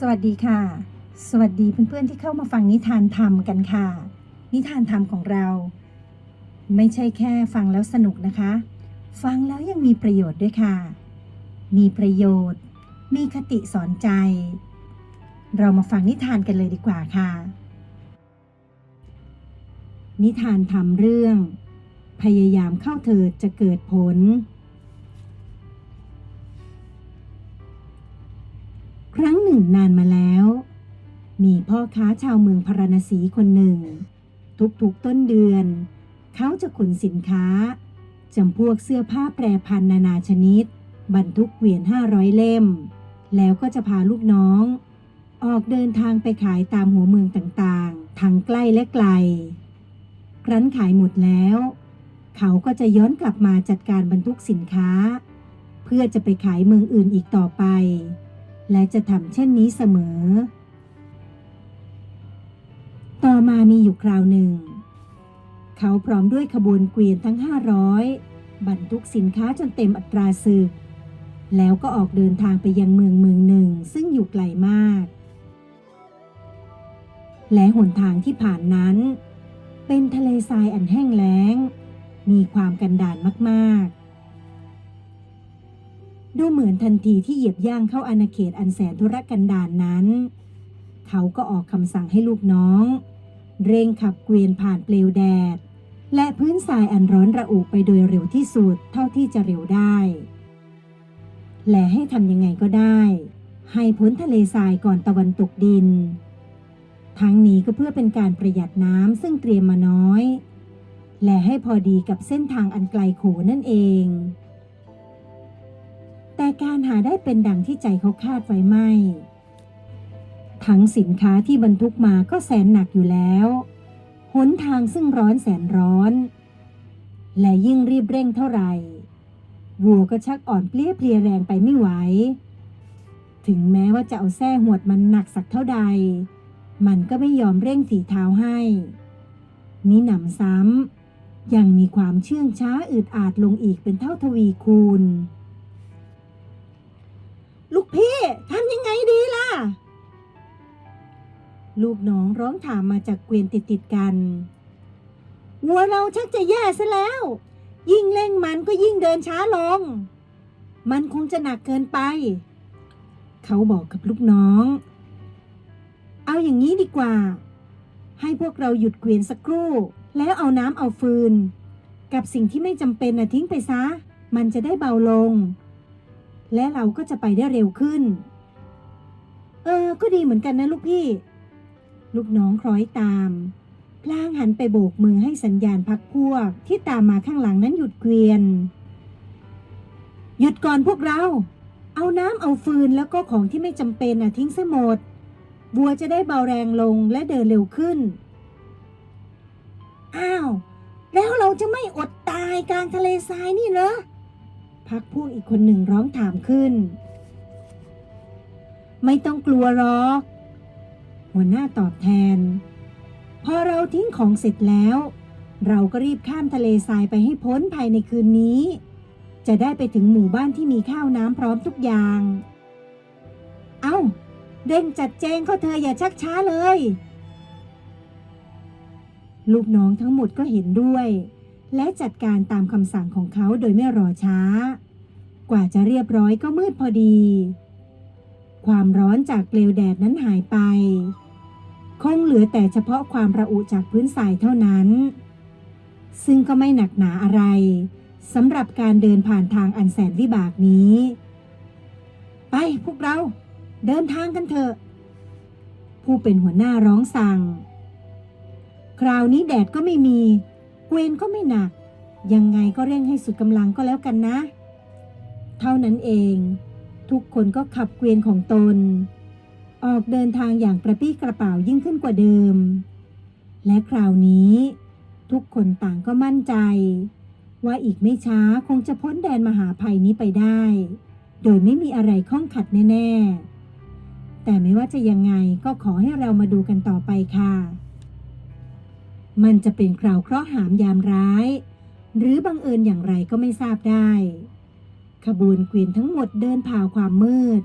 สวัสดีค่ะ สวัสดีเพื่อนๆที่เข้ามาฟังนิทานธรรมกันค่ะ นิทานธรรมของเรา ไม่ใช่แค่ฟังแล้วสนุกนะคะ ฟังแล้วยังมีประโยชน์ด้วยค่ะ มีประโยชน์ มีคติสอนใจ เรามาฟังนิทานกันเลยดีกว่าค่ะ นิทานธรรมเรื่อง พยายามเข้าเถิดจะเกิดผล ครั้งหนึ่งนานมาแล้ว มีพ่อค้าชาวเมืองพาราณสีคนหนึ่ง ทุกๆต้นเดือน เขาจะขนสินค้าจำพวกเสื้อผ้าแปรพันนานาชนิด บรรทุกเกวียนห้าร้อยเล่ม แล้วก็จะพาลูกน้อง ออกเดินทางไปขายตามหัวเมืองต่างๆ ทั้งใกล้และไกล ครั้นขายหมดแล้ว เขาก็จะย้อนกลับมาจัดการบรรทุกสินค้า เพื่อจะไปขายเมืองอื่นอีกต่อไป และจะทำเช่นนี้เสมอ ต่อมามีอยู่คราวหนึ่ง เขาพร้อมด้วยขบวนเกวียนทั้งห้าร้อยบรรทุกสินค้าจนเต็มอัตราศึก แล้วก็ออกเดินทางไปยังเมืองเมืองหนึ่งซึ่งอยู่ไกลมาก และหนทางที่ผ่านนั้น เป็นทะเลทรายอันแห้งแล้ง มีความกันดารมากๆ ดูเหมือนทันทีที่เหยียบย่างเข้าอาณาเขตอันแสนธุรกันดารนนั้น เขาก็ออกคำสั่งให้ลูกน้อง เร่งขับเกวียนผ่านเปลวแดด และพื้นทรายอันร้อนระอุไปโดยเร็วที่สุดเท่าที่จะเร็วได้ และให้ทำยังไงก็ได้ ให้พ้นทะเลทรายก่อนตะวันตกดิน ทั้งนี้ก็เพื่อเป็นการประหยัดน้ำซึ่งเตรียมมาน้อย และให้พอดีกับเส้นทางอันไกลโขนั่นเอง แต่การหาได้เป็นดังที่ใจเขาคาดไว้ไม่ ทั้งสินค้าที่บรรทุกมาก็แสนหนักอยู่แล้วหนทางซึ่งร้อนแสนร้อน และยิ่งรีบเร่งเท่าไหร่วัวก็ชักอ่อนเปลี้ยเพลียแรงไปไม่ไหว ถึงแม้ว่าจะเอาแส้หวดมันหนักสักเท่าใด มันก็ไม่ยอมเร่งฝีเท้าให้นี่หนำซ้ำยังมีความเชื่องช้าอืดอาดลงอีกเป็นเท่าทวีคูณ พี่ทำยังไงดีล่ะ ลูกน้องร้องถามมาจากเกวียนติดติดกันวัวเราชักจะแย่ซะแล้ว ยิ่งเร่งมันก็ยิ่งเดินช้าลง มันคงจะหนักเกินไป เขาบอกกับลูกน้อง เอาอย่างนี้ดีกว่า ให้พวกเราหยุดเกวียนสักครู่ แล้วเอาน้ำเอาฟืน กับสิ่งที่ไม่จำเป็นนะทิ้งไปซะ มันจะได้เบาลง และเราก็จะไปได้เร็วขึ้น เออ ก็ดีเหมือนกันนะลูกพี่ ลูกน้องคล้อยตามพลางหันไปโบกมือให้สัญญาณพักพวกที่ตามมาข้างหลังนั้นหยุดเกวียน หยุดก่อนพวกเรา เอาน้ำเอาฟืนแล้วก็ของที่ไม่จำเป็นน่ะทิ้งซะหมด บัวจะได้เบาแรงลงและเดินเร็วขึ้น อ้าว แล้วเราจะไม่อดตายกลางทะเลทรายนี่เหรอ พักพวกอีกคนหนึ่งร้องถามขึ้น ไม่ต้องกลัวหรอก หัวหน้าตอบแทน พอเราทิ้งของเสร็จแล้ว เราก็รีบข้ามทะเลทรายไปให้พ้นภายในคืนนี้ จะได้ไปถึงหมู่บ้านที่มีข้าวน้ำพร้อมทุกอย่าง เอา้า เร่งจัดแจงเขาเธออย่าชักช้าเลย ลูกน้องทั้งหมดก็เห็นด้วย และจัดการตามคำสั่งของเขาโดยไม่รอช้า กว่าจะเรียบร้อยก็มืดพอดี ความร้อนจากเปลวแดดนั้นหายไป คงเหลือแต่เฉพาะความระอุจากพื้นทรายเท่านั้น ซึ่งก็ไม่หนักหนาอะไรสำหรับการเดินผ่านทางอันแสนวิบากนี้ ไปพวกเราเดินทางกันเถอะ ผู้เป็นหัวหน้าร้องสั่ง คราวนี้แดดก็ไม่มี เกวนก็ไม่หนัก ยังไงก็เร่งให้สุดกำลังก็แล้วกันนะ เท่านั้นเอง ทุกคนก็ขับเกวียนของตน ออกเดินทางอย่างกระปี้กระเป๋ายิ่งขึ้นกว่าเดิม และคราวนี้ ทุกคนต่างก็มั่นใจ ว่าอีกไม่ช้าคงจะพ้นแดนมหาภัยนี้ไปได้ โดยไม่มีอะไรข้องขัดแน่ ๆ แต่ไม่ว่าจะยังไงก็ขอให้เรามาดูกันต่อไปค่ะ มันจะเป็นคราวเคราะห์หามยามร้าย หรือบังเอิญอย่างไรก็ไม่ทราบได้ ขบวนเกวียนทั้งหมดเดินผ่าความมืด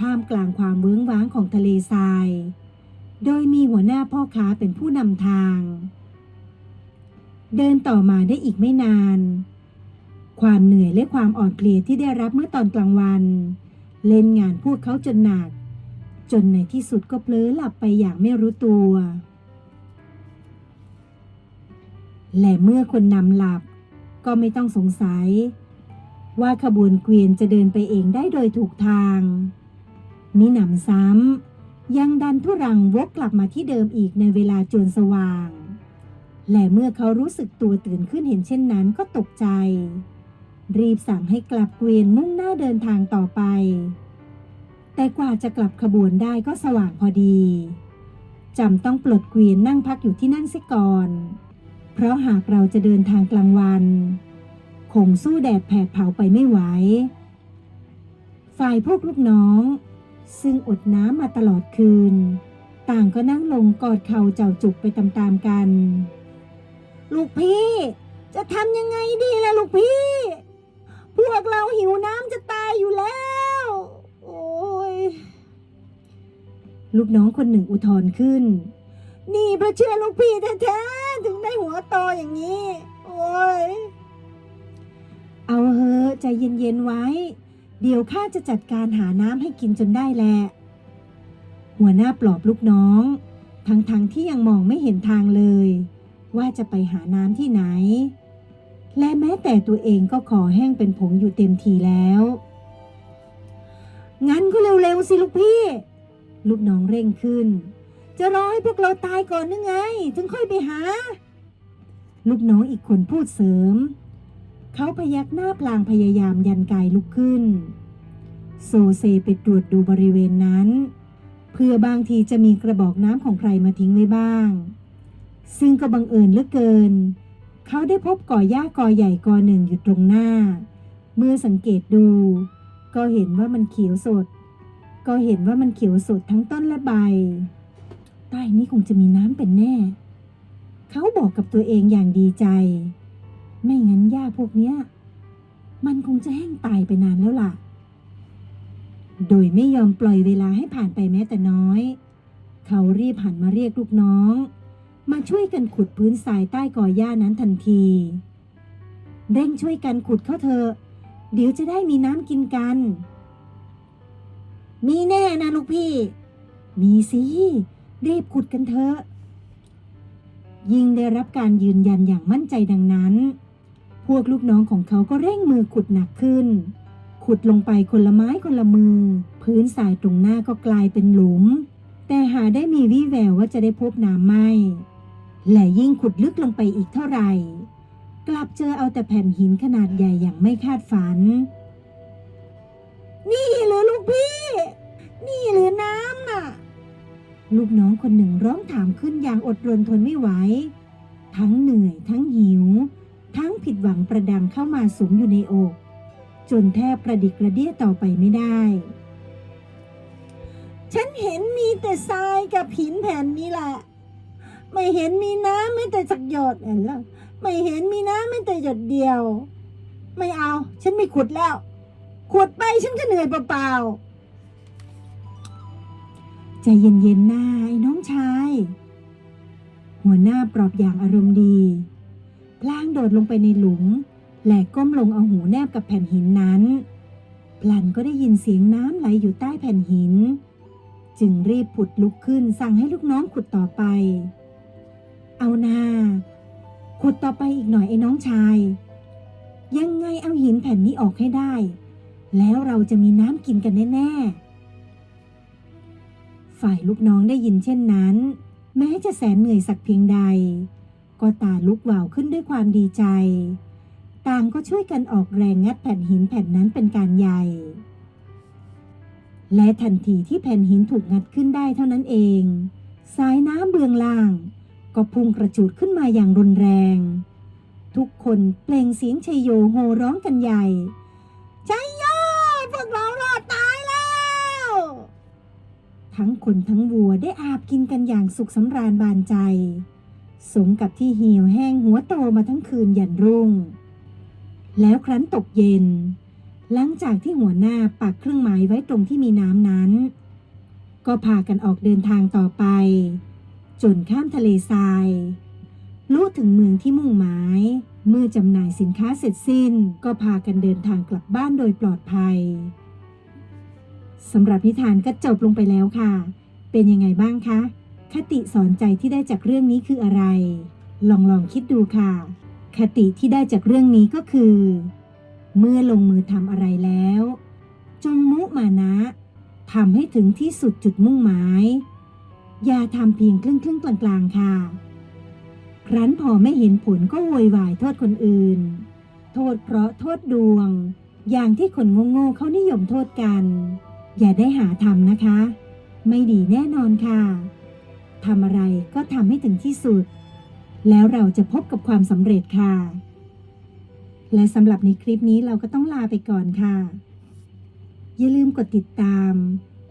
ท่ามกลางความเวิ้งว้างของทะเลทราย โดยมีหัวหน้าพ่อค้าเป็นผู้นำทาง เดินต่อมาได้อีกไม่นาน ความเหนื่อยและความอ่อนเพลียที่ได้รับเมื่อตอนกลางวัน เล่นงานพวกเขาจนหนัก จนในที่สุดก็เพลอหลับไปอย่างไม่รู้ตัว และเมื่อคนนำหลับ ก็ไม่ต้องสงสัย ว่าขบวนเกวียนจะเดินไปเองได้โดยถูกทางมิหนำซ้ำยังดันทุรังวกกลับมาที่เดิมอีกในเวลาจวนสว่าง และเมื่อเขารู้สึกตัวตื่นขึ้นเห็นเช่นนั้นก็ตกใจ รีบสั่งให้กลับเกวียนมุ่งหน้าเดินทางต่อไป แต่กว่าจะกลับขบวนได้ก็สว่างพอดีจำต้องปลดเกวียนนั่งพักอยู่ที่นั่นเสียก่อน เพราะหากเราจะเดินทางกลางวัน คงสู้แดดแผดเผาไปไม่ไหว ฝ่ายพวกลูกน้อง ซึ่งอดน้ำมาตลอดคืน ต่างก็นั่งลงกอดเข่าเจ้าจุกไปตามๆกัน ลูกพี่ จะทำยังไงดีล่ะลูกพี่ พวกเราหิวน้ำจะตายอยู่แล้ว โอ้ยลูกน้องคนหนึ่งอุทธรขึ้น นี่พระเชื่อลูกพี่แท้ๆ ถึงได้หัวโตอย่างนี้ โอ้ย เอาเฮอะใจเย็นๆไว้ เดี๋ยวข้าจะจัดการหาน้ำให้กินจนได้แหละ หัวหน้าปลอบลูกน้อง ทั้งๆทที่ยังมองไม่เห็นทางเลย ว่าจะไปหาน้ำที่ไหน และแม้แต่ตัวเองก็ขอแห้งเป็นผงอยู่เต็มทีแล้ว งั้นก็เร็วๆสิลูกพี่ ลูกน้องเร่งขึ้น จะรอให้พวกเราตายก่อนนึงไง ถึงค่อยไปหา ลูกน้องอีกคนพูดเสริม เขาพยักหน้าพลางพยายามยันกายลุกขึ้น โซเซไปตรวจดูบริเวณนั้น เพื่อบางทีจะมีกระบอกน้ำของใครมาทิ้งไว้บ้าง ซึ่งก็บังเอิญเหลือเกิน เขาได้พบก่อหญ้ากอใหญ่กอหนึ่งอยู่ตรงหน้า เมื่อสังเกตดู ก็เห็นว่ามันเขียวสด ก็เห็นว่ามันเขียวสดทั้งต้นและใบ ใต้นี้คงจะมีน้ำเป็นแน่ เขาบอกกับตัวเองอย่างดีใจ ไม่งั้นหญ้าพวกเนี้ย มันคงจะแห้งตายไปนานแล้วล่ะ โดยไม่ยอมปล่อยเวลาให้ผ่านไปแม้แต่น้อย เขารีบหันมาเรียกลูกน้อง มาช่วยกันขุดพื้นทรายใต้กอหญ้านั้นทันที เร่งช่วยกันขุดเข้าเถอะเดี๋ยวจะได้มีน้ำกินกัน มีแน่นะลูกพี่ มีสิ รีบขุดกันเถอะ ยิ่งได้รับการยืนยันอย่างมั่นใจดังนั้น พวกลูกน้องของเขาก็เร่งมือขุดหนักขึ้น ขุดลงไปคนละไม้คนละมือ พื้นทรายตรงหน้าก็กลายเป็นหลุม แต่หาได้มีวี่แววว่าจะได้พบน้ำไม่ และยิ่งขุดลึกลงไปอีกเท่าไหร่ กลับเจอเอาแต่แผ่นหินขนาดใหญ่อย่างไม่คาดฝัน ลูกน้องคนหนึ่งร้องถามขึ้นอย่างอดรนทนไม่ไหว ทั้งเหนื่อย ทั้งหิว ทั้งผิดหวังประดังเข้ามาสุมอยู่ในอก จนแทบประดิกระเดี้ยต่อไปไม่ได้ ฉันเห็นมีแต่ทรายกับหินแผ่นนี้แหละ ไม่เห็นมีน้ำไม่แต่สักหยดเห็นแล้วไม่เห็นมีน้ำไม่แต่หยดเดียว ไม่เอา ฉันไม่ขุดแล้ว ขุดไปฉันก็เหนื่อยเปล่าๆ ใจเย็นๆหน้าไอ้น้องชาย หัวหน้าปลอบอย่างอารมณ์ดีพลางโดดลงไปในหลุม และก้มลงเอาหูแนบกับแผ่นหินนั้น พลันก็ได้ยินเสียงน้ำไหลอยู่ใต้แผ่นหิน จึงรีบผุดลุกขึ้นสั่งให้ลูกน้องขุดต่อไป เอานาขุดต่อไปอีกหน่อยไอ้น้องชาย ยังไงเอาหินแผ่นนี้ออกให้ได้ แล้วเราจะมีน้ำกินกันแน่ๆ ฝ่ายลูกน้องได้ยินเช่นนั้น แม้จะแสนเหนื่อยสักเพียงใด ก็ตาลุกวาวขึ้นด้วยความดีใจ ต่างก็ช่วยกันออกแรงงัดแผ่นหินแผ่นนั้นเป็นการใหญ่ และทันทีที่แผ่นหินถูกงัดขึ้นได้เท่านั้นเอง สายน้ำเบื้องล่าง ก็พุ่งกระจูดขึ้นมาอย่างรุนแรง ทุกคนเปล่งเสียงชัยโยโห่ร้องกันใหญ่ ทั้งคนทั้งวัวได้อาบกินกันอย่างสุขสำราญบานใจ สมกับที่เหี่ยวแห้งหัวโตมาทั้งคืนยันรุ่ง แล้วครั้นตกเย็น หลังจากที่หัวหน้าปักเครื่องหมายไว้ตรงที่มีน้ำนั้น ก็พากันออกเดินทางต่อไป จนข้ามทะเลทรายรู้ถึงเมืองที่มุ่งหมาย เมื่อจำหน่ายสินค้าเสร็จสิ้น ก็พากันเดินทางกลับบ้านโดยปลอดภัย สำหรับนิทานก็จบลงไปแล้วค่ะ เป็นยังไงบ้างคะ คติสอนใจที่ได้จากเรื่องนี้คืออะไร ลองลองคิดดูค่ะ คติที่ได้จากเรื่องนี้ก็คือ เมื่อลงมือทำอะไรแล้ว จงมุมานะทำให้ถึงที่สุดจุดมุ่งหมาย อย่าทำเพียงครึ่งครึ่งๆกลางๆค่ะ ครั้นพอไม่เห็นผลก็โวยวายโทษคนอื่น โทษเพราะโทษดวง อย่างที่คนโง่ๆเขานิยมโทษกัน อย่าได้หาทำนะคะ ไม่ดีแน่นอนค่ะทำอะไรก็ทำให้ถึงที่สุด แล้วเราจะพบกับความสำเร็จค่ะ และสำหรับในคลิปนี้เราก็ต้องลาไปก่อนค่ะ อย่าลืมกดติดตาม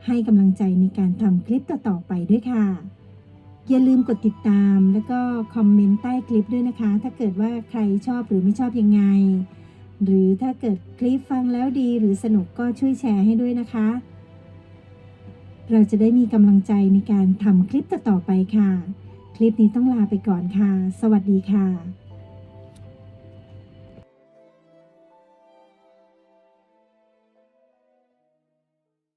ให้กำลังใจในการทำคลิปต่อๆไปด้วยค่ะ อย่าลืมกดติดตามแล้วก็คอมเมนต์ใต้คลิปด้วยนะคะ ถ้าเกิดว่าใครชอบหรือไม่ชอบยังไง หรือถ้าเกิดคลิปฟังแล้วดีหรือสนุกก็ช่วยแชร์ให้ด้วยนะคะ เราจะได้มีกำลังใจในการทำคลิปต่อๆไปค่ะ คลิปนี้ต้องลาไปก่อนค่ะ สวัสดีค่ะ